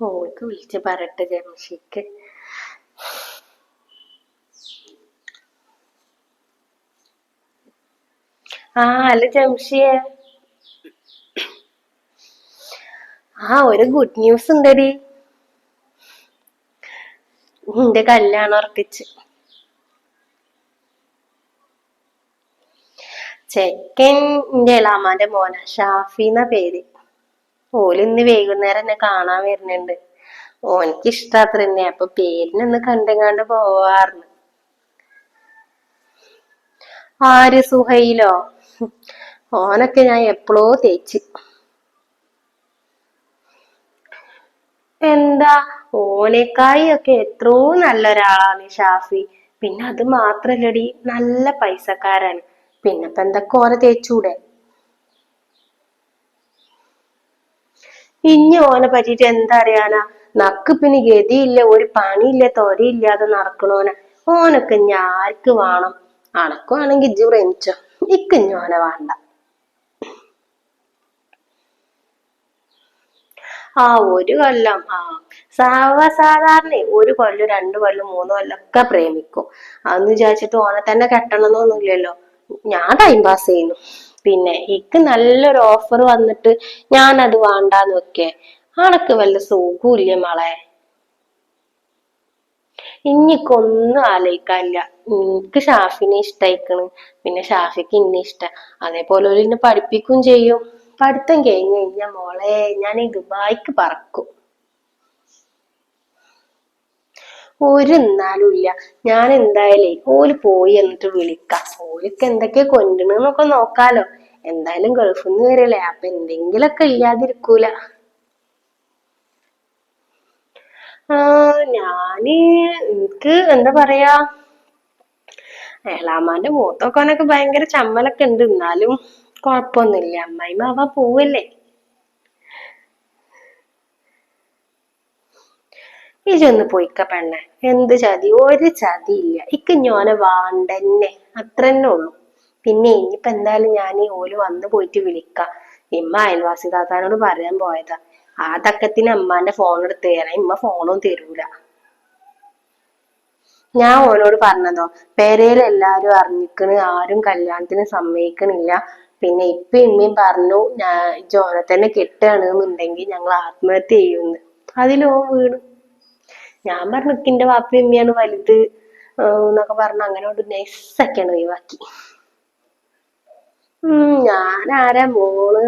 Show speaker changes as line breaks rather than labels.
ഓൾക്ക് വിളിച്ച് പറട്ടെ ജംഷിക്ക് ആ അല്ല ജംഷിയെ. ആ ഒരു ഗുഡ് ന്യൂസ് ഉണ്ടടി. നിന്റെ കല്യാണം ഉറപ്പിച്ച്. ചെക്കൻ എന്റെ ഇളാമാന്റെ മോന ഷാഫിന്ന പേര്. ഓൽ ഇന്ന് വൈകുന്നേരം എന്നെ കാണാൻ വരുന്നുണ്ട്. ഓനിക്ക് ഇഷ്ടാത്ര തന്നെ. അപ്പൊ പേരിനൊന്ന് കണ്ടെങ്ങാണ്ട് പോവാറുണ്ട് ആര് സുഹൈലോ? ഓനൊക്കെ ഞാൻ എപ്പോഴോ തേച്ച്. എന്താ? ഓനേക്കായി ഒക്കെ എത്രയോ നല്ല ഒരാളാണ് ഷാഫി. പിന്നെ അത് മാത്രല്ലടി നല്ല പൈസക്കാരാണ്. പിന്നെ ഇപ്പൊ എന്തൊക്കെ ഓനെ തേച്ചൂടെ? ഇനി ഓനെ പറ്റിട്ട് എന്താ അറിയാനാ? നക്ക് പിന്നെ ഗതിയില്ല ഒരു പണിയില്ല തൊരയില്ലാതെ നടക്കണോനെ ഓനൊക്കെ ഞാർക്ക് വേണം? അണക്കുവാണെങ്കിൽ ഇജ്ജ് പ്രേമിച്ചോ? ഇക്ക് ഇനി ഓനെ വേണ്ട. ആ ഒരു കൊല്ലം. ആ സാധാരണ ഒരു കൊല്ലം രണ്ട് കൊല്ലം മൂന്ന് കൊല്ലം ഒക്കെ പ്രേമിക്കും. അന്ന് വിചാരിച്ചിട്ട് ഓനെ തന്നെ കെട്ടണമെന്നൊന്നുമില്ലല്ലോ ഞാൻ ടൈം പാസ് ചെയ്യുന്നു. പിന്നെ എനിക്ക് നല്ലൊരു ഓഫർ വന്നിട്ട് ഞാൻ അത് വേണ്ടാന്ന് വെക്കേ. അണക്ക് വല്ല സുഖമില്ല മോളെ? ഇനിക്കൊന്നും ആലോചിക്കാനില്ല എനിക്ക് ഷാഫിനെ ഇഷ്ടായിക്കണ്. പിന്നെ ഷാഫിക്ക് ഇന്നെ ഇഷ്ടം. അതേപോലെ ഒരു പഠിപ്പിക്കും ചെയ്യും. പഠിത്തം കഴിഞ്ഞ് കഴിഞ്ഞാ മോളെ ഞാൻ ഈ ദുബായിക്ക് പറക്കും. ഒരു എന്നാലും ഇല്ല ഞാൻ എന്തായാലേ ഓൽ പോയി എന്നിട്ട് വിളിക്കാം. ഓലിക്ക് എന്തൊക്കെ കൊണ്ടുവന്നൊക്കെ നോക്കാലോ. എന്തായാലും ഗൾഫിൽ നിന്ന് വരല്ലേ അപ്പൊ എന്തെങ്കിലൊക്കെ ഇല്ലാതിരിക്കൂല. ആ ഞാൻ എനിക്ക് എന്താ പറയാ ഏളാമാന്റെ മൂത്തൊക്കെ ഭയങ്കര ചമ്മലൊക്കെ ഉണ്ട്. എന്നാലും കുഴപ്പമൊന്നുമില്ല. അമ്മായിമ്മ അവ പോവല്ലേ ചെന്ന് പോയിക്ക പെണ്ണെ. എന്ത് ചതി? ഒരു ചതി ഇല്ല. ഇക്ക് ഞാനെ വാണ്ടന്നെ. അത്ര തന്നെ ഉള്ളു. പിന്നെ ഇനിയിപ്പൊ എന്തായാലും ഞാൻ ഈ ഓൽ വന്ന് പോയിട്ട് വിളിക്കാം. ഇമ്മ അയൽവാസി താത്താനോട് പറയാൻ പോയതാ. ആ തക്കത്തിന് അമ്മാന്റെ ഫോൺ എടുത്ത് തരാം. ഇമ്മ ഫോണും തരൂല. ഞാൻ ഓനോട് പറഞ്ഞതോ പേരയിൽ എല്ലാരും അറിഞ്ഞിക്കണ് ആരും കല്യാണത്തിന് സമ്മതിക്കണില്ല. പിന്നെ ഇപ്പൊ ഇമ്മയും പറഞ്ഞു ഞാൻ ജോനെ തന്നെ കെട്ടുകയാണെന്നുണ്ടെങ്കിൽ ഞങ്ങൾ ആത്മഹത്യ ചെയ്യുമെന്ന് അതിലോ വീണു. ഞാൻ പറഞ്ഞു ഇക്കിന്റെ വാപ്പയും ഉമ്മയാണ് വലുത് എന്നൊക്കെ പറഞ്ഞ്. അങ്ങനെ കൊണ്ട് നൈസൊക്കെയാണ് ഒഴിവാക്കി. ഉം ഞാൻ ആരാ മോൾ?